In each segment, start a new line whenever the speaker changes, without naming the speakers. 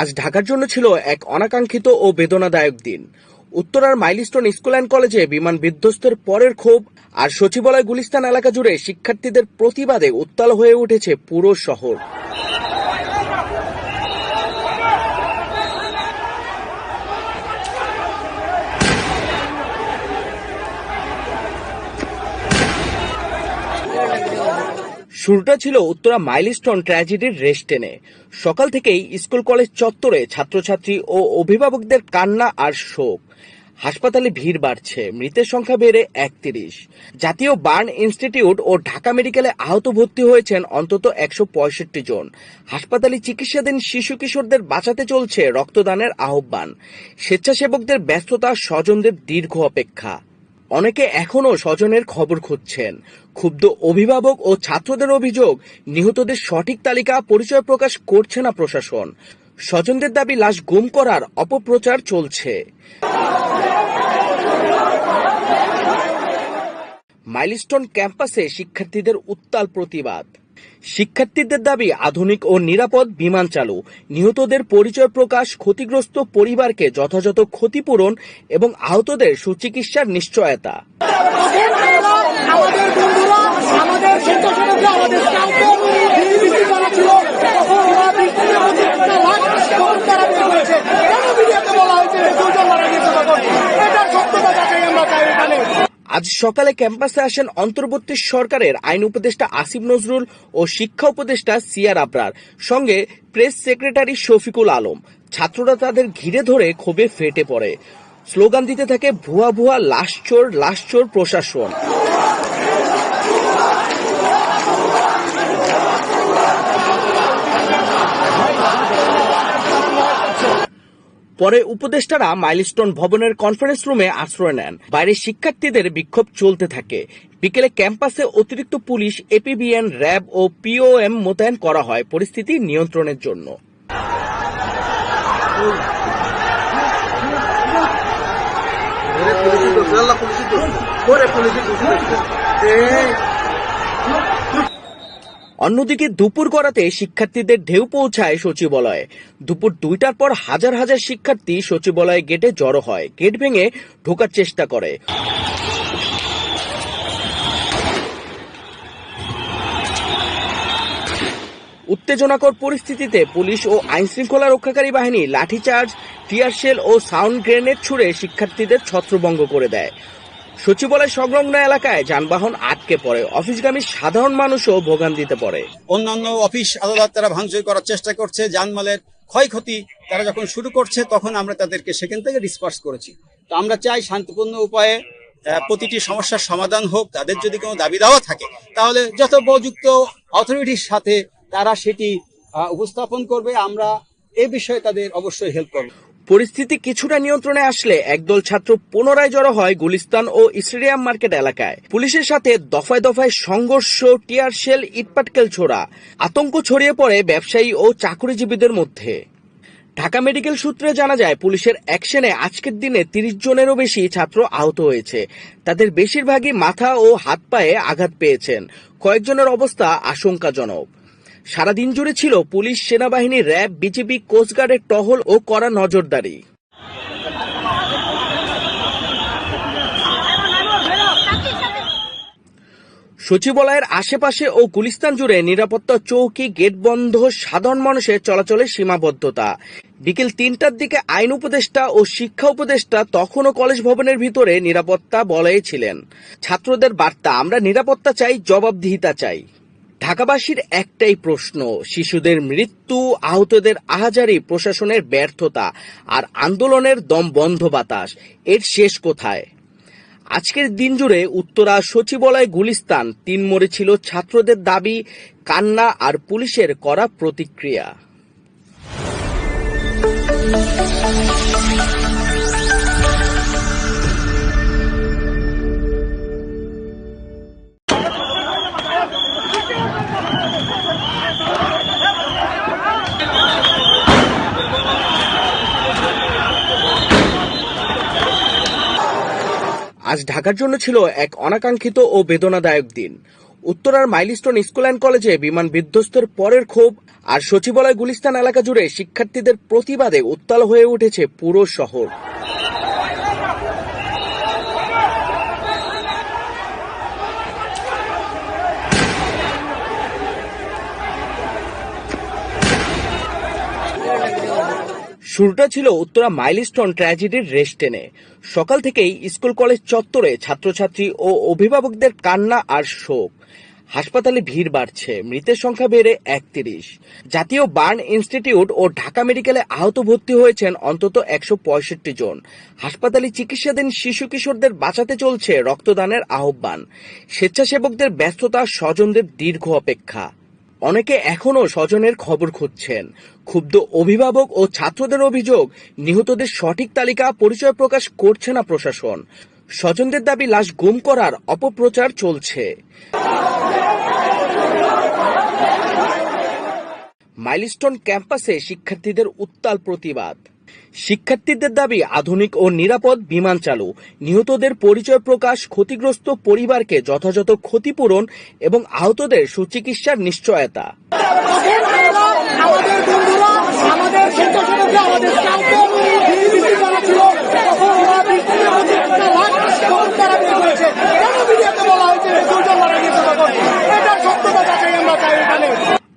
আজ ঢাকার জন্য ছিল এক অনাকাঙ্ক্ষিত ও বেদনাদায়ক দিন। উত্তরার মাইলস্টোন স্কুল অ্যান্ড কলেজে বিমান বিধ্বস্তের পরের ক্ষোভ আর সচিবালয় গুলিস্তান এলাকা জুড়ে শিক্ষার্থীদের প্রতিবাদে উত্তাল হয়ে উঠেছে পুরো শহর। শুরুটা ছিল উত্তরা মাইলস্টোন ট্র্যাজেডির রেস্টেনে সকাল থেকেই স্কুল কলেজ চত্বরে ছাত্রছাত্রী ও অভিভাবকদের কান্না আর শোক। হাসপাতালে ভিড় বাড়ছে, মৃতের সংখ্যা বেড়ে একত্রিশ। জাতীয় বার্ন ইনস্টিটিউট ও ঢাকা মেডিকেলে আহত ভর্তি হয়েছেন অন্তত একশো পঁয়ষট্টি জন। হাসপাতালে চিকিৎসাধীন শিশু কিশোরদের বাঁচাতে চলছে রক্তদানের আহ্বান। স্বেচ্ছাসেবকদের ব্যস্ততা স্বজনদের দীর্ঘ অপেক্ষা। অনেকে এখনও স্বজনের খবর খুঁজছেন। ক্ষুব্ধ অভিভাবক ও ছাত্রদের অভিযোগ, নিহতদের সঠিক তালিকা পরিচয় প্রকাশ করছে না প্রশাসন। স্বজনদের দাবি লাশ গুম করার অপপ্রচার চলছে। মাইলস্টোন ক্যাম্পাসে শিক্ষার্থীদের উত্তাল প্রতিবাদ। শিক্ষার্থীদের দাবি, আধুনিক ও নিরাপদ বিমান চালু। নিহতদের পরিচয় প্রকাশ, ক্ষতিগ্রস্ত পরিবারকে যথাযথ ক্ষতিপূরণ এবং আহতদের সুচিকিৎসার নিশ্চয়তা
আমাদের বন্ধুরা আমাদের স্বেচ্ছাসেবকরা আমাদের স্টাফকে বিবৃতি করা ছিল তখন ওরা বৃষ্টির মধ্যে একটা লাশ তখন তারা বের করেছে কেন মিডিয়াতে বলা হয়েছে যে দুজন মারা গেছে তখন এটার সত্যতা যাচাই আমরা চাই এখানে
আজ সকালে ক্যাম্পাসে আসেন অন্তর্বর্তী সরকারের আইন উপদেষ্টা আসিফ নজরুল ও শিক্ষা উপদেষ্টা সিয়ার আবরার। সঙ্গে প্রেস সেক্রেটারি শফিকুল আলম। ছাত্ররা তাদের ঘিরে ধরে ক্ষোভে ফেটে পড়ে। স্লোগান দিতে থাকে ভুয়া ভুয়া লাশ চোর লাশ চোর প্রশাসন। পরে উপদেষ্টারা মাইলস্টোন ভবনের কনফারেন্স রুমে আশ্রয় নেন। বাইরে শিক্ষার্থীদের বিক্ষোভ চলতে থাকে। বিকেলে ক্যাম্পাসে অতিরিক্ত পুলিশ, এপিবিএন, র্যাব ও পিওএম মোতায়েন করা হয় পরিস্থিতি নিয়ন্ত্রণের জন্য। অন্যদিকে দুপুর গড়াতে শিক্ষার্থীদের ঢেউ পৌঁছায় সচিবালয়ে। দুপুর দুইটার পর হাজার হাজার শিক্ষার্থী সচিবালয়ে গেটে জড়ো হয়। গেট ভেঙে ঢোকার চেষ্টা করে। উত্তেজনাকর পরিস্থিতিতে পুলিশ ও আইন শৃঙ্খলা রক্ষাকারী বাহিনী লাঠিচার্জ, টিয়ার শেল ও সাউন্ড গ্রেনেড ছুড়ে শিক্ষার্থীদের ছত্রভঙ্গ করে দেয়। সচিবালয় সংলগ্ন এলাকায় যানবাহন আটকে পড়ে। অফিসগামী সাধারণ মানুষও ভোগান্তিতে পড়ে।
অন্যান্য অফিস আদালত তারা ভাঙচুর করার চেষ্টা করছে। জানমালের ক্ষয়ক্ষতি তারা যখন শুরু করছে, তখন আমরা তাদেরকে সেখান থেকে ডিসপার্স করেছি। তো আমরা চাই শান্তিপূর্ণ উপায়ে প্রতিটি সমস্যার সমাধান হোক। তাদের যদি কোনো দাবি দাওয়া থাকে, তাহলে যত উপযুক্ত অথরিটির সাথে তারা সেটি উপস্থাপন করবে। আমরা এ বিষয়ে তাদের অবশ্যই হেল্প করব।
পরিস্থিতি কিছুটা নিয়ন্ত্রণে আসলে একদল ছাত্র পুনরায় জড়ো হয় গুলিস্তান ও স্টেডিয়াম মার্কেট এলাকায়। পুলিশের সাথে দফায় দফায় সংঘর্ষ, টিয়ার শেল, ইটপাটকেল ছোড়া, আতঙ্ক ছড়িয়ে পড়ে ব্যবসায়ী ও চাকরিজীবীদের মধ্যে। ঢাকা মেডিকেল সূত্রে জানা যায়, পুলিশের অ্যাকশনে আজকের দিনে তিরিশ জনেরও বেশি ছাত্র আহত হয়েছে। তাদের বেশিরভাগই মাথা ও হাত পায়ে আঘাত পেয়েছেন। কয়েকজনের অবস্থা আশঙ্কাজনক। সারাদিন জুড়ে ছিল পুলিশ, সেনাবাহিনী, র্যাব বিজেপি কোস্টগার্ডের টহল ও কড়া নজরদারি। সচিবালয়ের আশেপাশে ও গুলিস্তান জুড়ে নিরাপত্তা চৌকি, গেট বন্ধ, সাধারণ মানুষের চলাচলের সীমাবদ্ধতা। বিকেল তিনটার দিকে আইন উপদেষ্টা ও শিক্ষা উপদেষ্টা তখনও কলেজ ভবনের ভিতরে নিরাপত্তা বলয়ে ছিলেন। ছাত্রদের বার্তা, আমরা নিরাপত্তা চাই, জবাবদিহিতা চাই। ঢাকাবাসীর একটাই প্রশ্ন, শিশুদের মৃত্যু আহতদের আহাজারি প্রশাসনের ব্যর্থতা আর আন্দোলনের দম বন্ধ বাতাস, এর শেষ কোথায়? আজকের দিন জুড়ে উত্তরা সচিবালয় গুলিস্তান, তিন মোড়ে ছিল ছাত্রদের দাবি, কান্না আর পুলিশের করা প্রতিক্রিয়া। আজ ঢাকার জন্য ছিল এক অনাকাঙ্ক্ষিত ও বেদনাদায়ক দিন। উত্তরার মাইলস্টোন স্কুল অ্যান্ড কলেজে বিমান বিধ্বস্তের পরের ক্ষোভ আর সচিবালয় গুলিস্তান এলাকা জুড়ে শিক্ষার্থীদের প্রতিবাদে উত্তাল হয়ে উঠেছে পুরো শহর। শুরুটা ছিল উত্তরা মাইলস্টোন ট্র্যাজেডির রেস্টেনে। সকাল থেকেই স্কুল কলেজ চত্বরে ছাত্রছাত্রী ও অভিভাবকদের কান্না আর শোক। হাসপাতালে ভিড় বাড়ছে, মৃতের সংখ্যা বেড়ে একত্রিশ। জাতীয় বার্ন ইনস্টিটিউট ও ঢাকা মেডিকেলে আহত ভর্তি হয়েছেন অন্তত একশো পঁয়ষট্টি জন। হাসপাতালে চিকিৎসাধীন শিশু কিশোরদের বাঁচাতে চলছে রক্তদানের আহ্বান। স্বেচ্ছাসেবকদের ব্যস্ততা স্বজনদের দীর্ঘ অপেক্ষা। অনেকে এখনও স্বজনের খবর খুঁজছেন। ক্ষুব্ধ অভিভাবক ও ছাত্রদের অভিযোগ, নিহতদের সঠিক তালিকা পরিচয় প্রকাশ করছে না প্রশাসন। স্বজনদের দাবি লাশ গুম করার অপপ্রচার চলছে। মাইলস্টোন ক্যাম্পাসে শিক্ষার্থীদের উত্তাল প্রতিবাদ। শিক্ষার্থীদের দাবি আধুনিক ও নিরাপদ বিমান চালু। নিহতদের পরিচয় প্রকাশ, ক্ষতিগ্রস্ত পরিবারকে যথাযথ ক্ষতিপূরণ এবং আহতদের সুচিকিৎসার নিশ্চয়তা।
আমাদের আমাদের আমাদের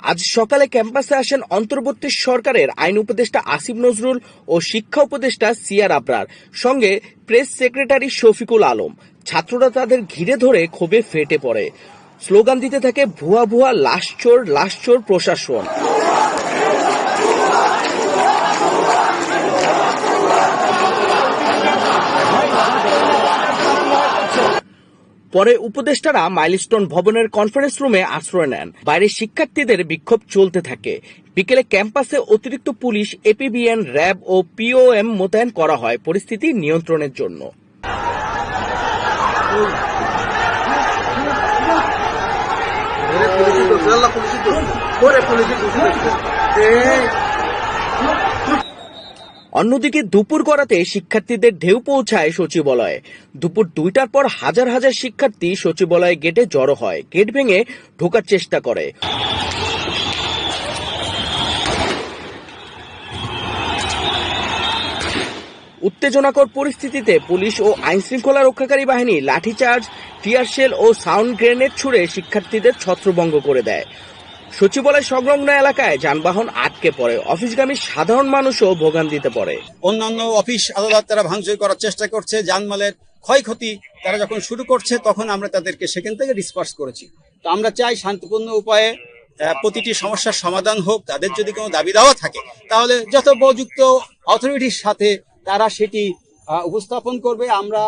আজ সকালে ক্যাম্পাসে আসেন অন্তর্বর্তী সরকারের আইন উপদেষ্টা আসিফ নজরুল ও শিক্ষা উপদেষ্টা সিয়ার আবরার। সঙ্গে প্রেস সেক্রেটারি শফিকুল আলম। ছাত্ররা তাদের ঘিরে ধরে ক্ষোভে ফেটে পড়ে। স্লোগান দিতে থাকে ভুয়া ভুয়া লাশ চোর লাশ চোর প্রশাসন। পরে উপদেষ্টারা মাইলস্টোন ভবনের কনফারেন্স রুমে আশ্রয় নেন। বাইরে শিক্ষার্থীদের বিক্ষোভ চলতে থাকে। বিকেলে ক্যাম্পাসে অতিরিক্ত পুলিশ, এপিবিএন, র্যাব ও পিওএম মোতায়েন করা হয় পরিস্থিতি নিয়ন্ত্রণের জন্য। অন্যদিকে দুপুর গড়াতে শিক্ষার্থীদের ঢেউ পৌঁছায় সচিবালয়ে। দুপুর দুইটার পর হাজার হাজার শিক্ষার্থী সচিবালয়ে গেটে জড়ো হয়। গেট ভেঙে ঢোকার চেষ্টা করে। উত্তেজনাকর পরিস্থিতিতে পুলিশ ও আইন শৃঙ্খলা রক্ষাকারী বাহিনী লাঠিচার্জ টিয়ারশেল ও সাউন্ড গ্রেনেড ছুড়ে শিক্ষার্থীদের ছত্রভঙ্গ করে দেয়। সচিবালয় সংলগ্ন এলাকায় যানবাহন আটকে পড়ে। অফিসগামী সাধারণ মানুষও ভোগান্তিতে পড়ে।
অন্যান্য অফিস আদালত তারা ভাঙচুর করার চেষ্টা করছে। জানমালের ক্ষয়ক্ষতি তারা যখন শুরু করছে, তখন আমরা তাদেরকে সেখান থেকে ডিসপার্স করেছি। তো আমরা চাই শান্তিপূর্ণ উপায়ে প্রতিটি সমস্যার সমাধান হোক। তাদের যদি কোনো দাবি দাওয়া থাকে, তাহলে যত উপযুক্ত অথরিটির সাথে তারা সেটি উপস্থাপন করবে। আমরা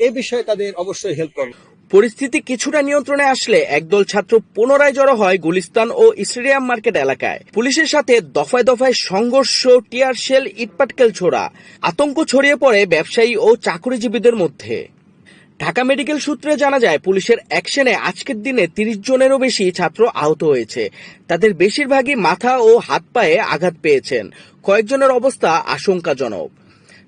এ বিষয়ে তাদের অবশ্যই হেল্প করব।
পরিস্থিতি কিছুটা নিয়ন্ত্রণে আসলে একদল ছাত্র পুনরায় জড়ো হয় গুলিস্তান ও স্টেডিয়াম মার্কেট এলাকায়। পুলিশের সাথে দফায় দফায় সংঘর্ষ, টিয়ার শেল, ইটপাটকেল ছোড়া, আতঙ্ক ছড়িয়ে পড়ে ব্যবসায়ী ও চাকরিজীবীদের মধ্যে। ঢাকা মেডিকেল সূত্রে জানা যায়, পুলিশের অ্যাকশনে আজকের দিনে তিরিশ জনেরও বেশি ছাত্র আহত হয়েছে। তাদের বেশিরভাগই মাথা ও হাত পায়ে আঘাত পেয়েছেন। কয়েকজনের অবস্থা আশঙ্কাজনক।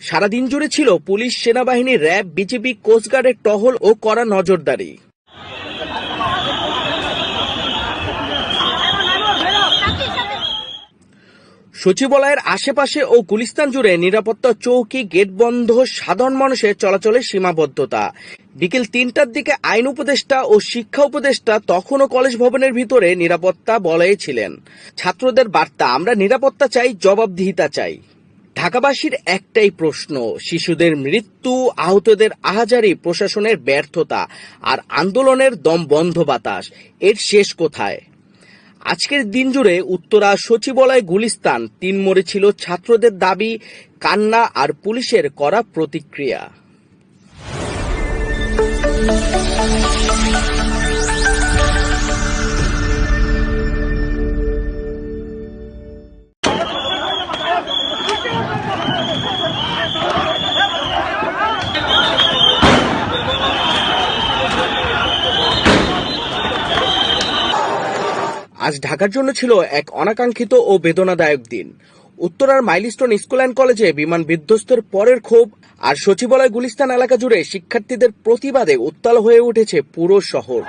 সারাদিন জুড়ে ছিল পুলিশ, সেনাবাহিনী, র্যাব বিজেপি কোস্টগার্ডের টহল ও কড়া নজরদারি। সচিবালয়ের আশেপাশে ও গুলিস্তান জুড়ে নিরাপত্তা চৌকি, গেট বন্ধ, সাধারণ মানুষের চলাচলের সীমাবদ্ধতা। বিকেল তিনটার দিকে আইন উপদেষ্টা ও শিক্ষা উপদেষ্টা তখনও কলেজ ভবনের ভিতরে নিরাপত্তা বলয়ে ছিলেন। ছাত্রদের বার্তা, আমরা নিরাপত্তা চাই, জবাবদিহিতা চাই। ঢাকাবাসীর একটাই প্রশ্ন, শিশুদের মৃত্যু আহতদের আহাজারি প্রশাসনের ব্যর্থতা আর আন্দোলনের দম বন্ধ বাতাস, এর শেষ কোথায়? আজকের দিন জুড়ে উত্তরা সচিবালয় গুলিস্তান, তিন মোড়ে ছিল ছাত্রদের দাবি, কান্না আর পুলিশের করা প্রতিক্রিয়া। আজ ঢাকার জন্য ছিল এক অনাকাঙ্ক্ষিত ও বেদনাদায়ক দিন। উত্তরার মাইলস্টোন স্কুল অ্যান্ড কলেজে বিমান বিধ্বস্তের পরের ক্ষোভ আর সচিবালয় গুলিস্তান এলাকা জুড়ে শিক্ষার্থীদের প্রতিবাদে উত্তাল হয়ে উঠেছে পুরো শহর।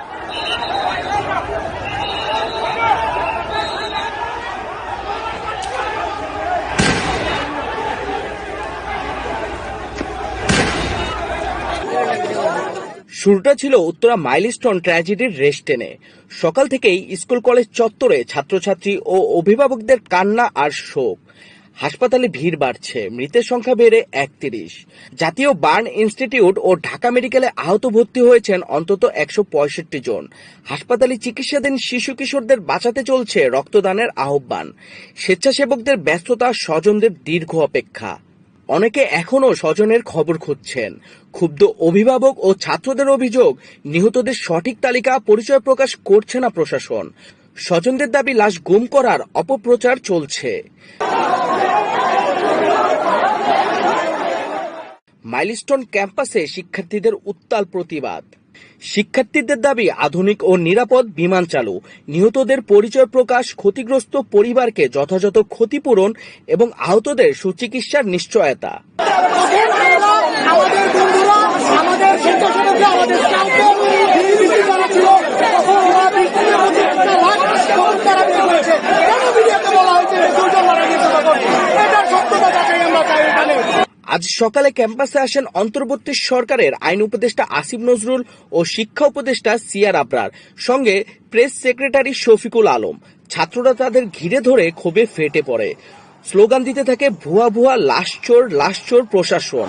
শুরুটা ছিল উত্তরা মাইলস্টোন ট্র্যাজেডির রেস্টেনে। সকাল থেকেই স্কুল কলেজ চত্বরে ছাত্রছাত্রী ও অভিভাবকদের কান্না আর শোক। হাসপাতালে ভিড় বাড়ছে, মৃতের সংখ্যা বেড়ে একত্রিশ। জাতীয় বার্ন ইনস্টিটিউট ও ঢাকা মেডিকেলে আহত ভর্তি হয়েছেন অন্তত একশো পঁয়ষট্টি জন। হাসপাতালে চিকিৎসাধীন শিশু কিশোরদের বাঁচাতে চলছে রক্তদানের আহ্বান। স্বেচ্ছাসেবকদের ব্যস্ততা স্বজনদের দীর্ঘ অপেক্ষা। অনেকে এখনও স্বজনের খবর খুঁজছেন। ক্ষুব্ধ অভিভাবক ও ছাত্রদের অভিযোগ, নিহতদের সঠিক তালিকা পরিচয় প্রকাশ করছে না প্রশাসন। স্বজনদের দাবি লাশ গুম করার অপপ্রচার চলছে। মাইলস্টোন ক্যাম্পাসে শিক্ষার্থীদের উত্তাল প্রতিবাদ। শিক্ষার্থীদের দাবি আধুনিক ও নিরাপদ বিমান চালু। নিহতদের পরিচয় প্রকাশ, ক্ষতিগ্রস্ত পরিবারকে যথাযথ ক্ষতিপূরণ এবং আহতদের সুচিকিৎসার নিশ্চয়তা
আমাদের বন্ধুরা আমাদের স্বেচ্ছাসেবকরা আমাদের স্টাফদের বিবৃতি করা ছিল তখন ওরা বৃষ্টির মধ্যে একটা লাশ তখন তারা বের করেছে কেন ভিডিওতে বলা হয়েছে যে দুজন মারা গেছে তখন এটার সত্যতা যাচাই আমরা চাই এখানে
আজ সকালে ক্যাম্পাসে আসেন অন্তর্বর্তী সরকারের আইন উপদেষ্টা আসিফ নজরুল ও শিক্ষা উপদেষ্টা সিয়ার আবরার, সঙ্গে প্রেস সেক্রেটারি শফিকুল আলম। ছাত্ররা তাদের ঘিরে ধরে ক্ষোভে ফেটে পড়ে। স্লোগান দিতে থাকে ভুয়া ভুয়া লাশ চোর লাশ চোর প্রশাসন।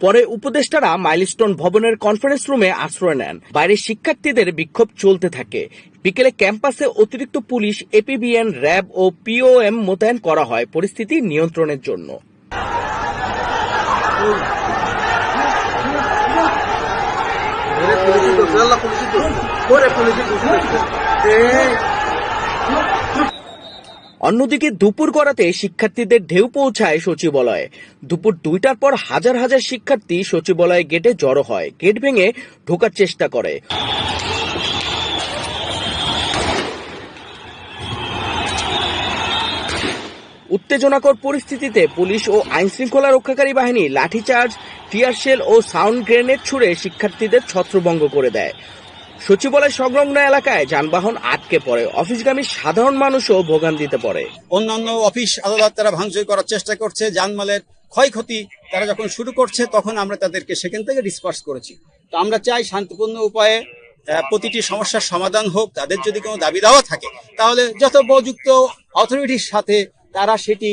পরে উপদেষ্টারা মাইলস্টোন ভবনের কনফারেন্স রুমে আশ্রয় নেন বাইরে শিক্ষার্থীদের বিক্ষোভ চলতে থাকে বিকেলে ক্যাম্পাসে অতিরিক্ত পুলিশ এপিবিএন র্যাব ও পিওএম মোতায়েন করা হয় পরিস্থিতি নিয়ন্ত্রণের জন্য অন্যদিকে দুপুর গড়াতে শিক্ষার্থীদের ঢেউ পৌঁছায় সচিবালয়ে। দুপুর দুইটার পর হাজার হাজার শিক্ষার্থী সচিবালয়ে গেটে জড়ো হয়। গেট ভেঙে ঢোকার চেষ্টা করে। উত্তেজনাকর পরিস্থিতিতে পুলিশ ও আইনশৃঙ্খলা রক্ষাকারী বাহিনী লাঠিচার্জ টিয়ারশেল ও সাউন্ড গ্রেনেড ছুড়ে শিক্ষার্থীদের ছত্রভঙ্গ করে দেয়। সচিবালয় সংলগ্ন এলাকায় যানবাহন আটকে পড়ে। অফিসগামী সাধারণ মানুষও ভোগান্তিতে পড়ে।
অন্যান্য অফিস আদালত তারা ভাঙচুর করার চেষ্টা করছে জানমালের ক্ষয়ক্ষতি তারা যখন শুরু করছে তখন আমরা তাদেরকে সেখান থেকে ডিসপার্স করেছি। তো আমরা চাই শান্তিপূর্ণ উপায়ে প্রতিটি সমস্যার সমাধান হোক, তাদের যদি কোনো দাবি দাওয়া থাকে, তাহলে যত উপযুক্ত অথরিটির সাথে তারা সেটি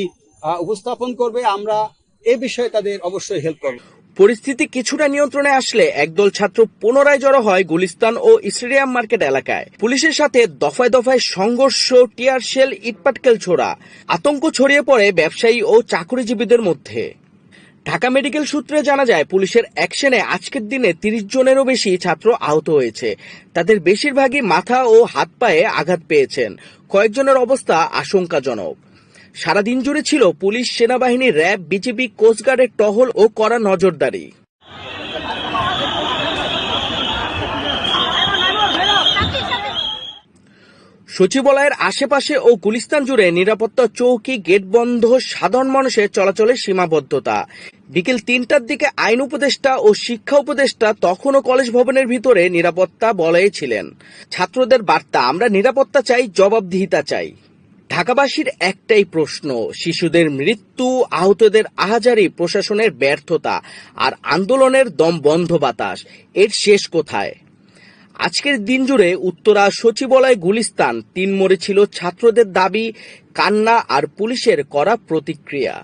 উপস্থাপন করবে, আমরা এ বিষয়ে তাদের অবশ্যই হেল্প করব।
পরিস্থিতি কিছুটা নিয়ন্ত্রণে আসলে একদল ছাত্র পুনরায় জড়ো হয় গুলিস্তান ও স্টেডিয়াম মার্কেট এলাকায়। পুলিশের সাথে দফায় দফায় সংঘর্ষ, টিয়ার শেল, ইটপাটকেল ছোড়া, আতঙ্ক ছড়িয়ে পড়ে ব্যবসায়ী ও চাকরিজীবীদের মধ্যে। ঢাকা মেডিকেল সূত্রে জানা যায়, পুলিশের অ্যাকশনে আজকের দিনে তিরিশ জনেরও বেশি ছাত্র আহত হয়েছে। তাদের বেশিরভাগই মাথা ও হাত পায়ে আঘাত পেয়েছেন। কয়েকজনের অবস্থা আশঙ্কাজনক। সারাদিন জুড়ে ছিল পুলিশ, সেনাবাহিনী, র্যাব বিজেপি কোস্টগার্ডের টহল ও কড়া নজরদারি। সচিবালয়ের আশেপাশে ও গুলিস্তান জুড়ে নিরাপত্তা চৌকি, গেট বন্ধ, সাধারণ মানুষের চলাচলের সীমাবদ্ধতা। বিকেল তিনটার দিকে আইন উপদেষ্টা ও শিক্ষা উপদেষ্টা তখনও কলেজ ভবনের ভিতরে নিরাপত্তা বলয়ে ছিলেন। ছাত্রদের বার্তা, আমরা নিরাপত্তা চাই, জবাবদিহিতা চাই। ঢাকাবাসীর একটাই প্রশ্ন, শিশুদের মৃত্যু আহতদের আহাজারি প্রশাসনের ব্যর্থতা আর আন্দোলনের দম বন্ধ বাতাস, এর শেষ কোথায়? আজকের দিন জুড়ে উত্তরা সচিবালয় গুলিস্তান, তিন মোড়ে ছিল ছাত্রদের দাবি, কান্না আর পুলিশের করা প্রতিক্রিয়া।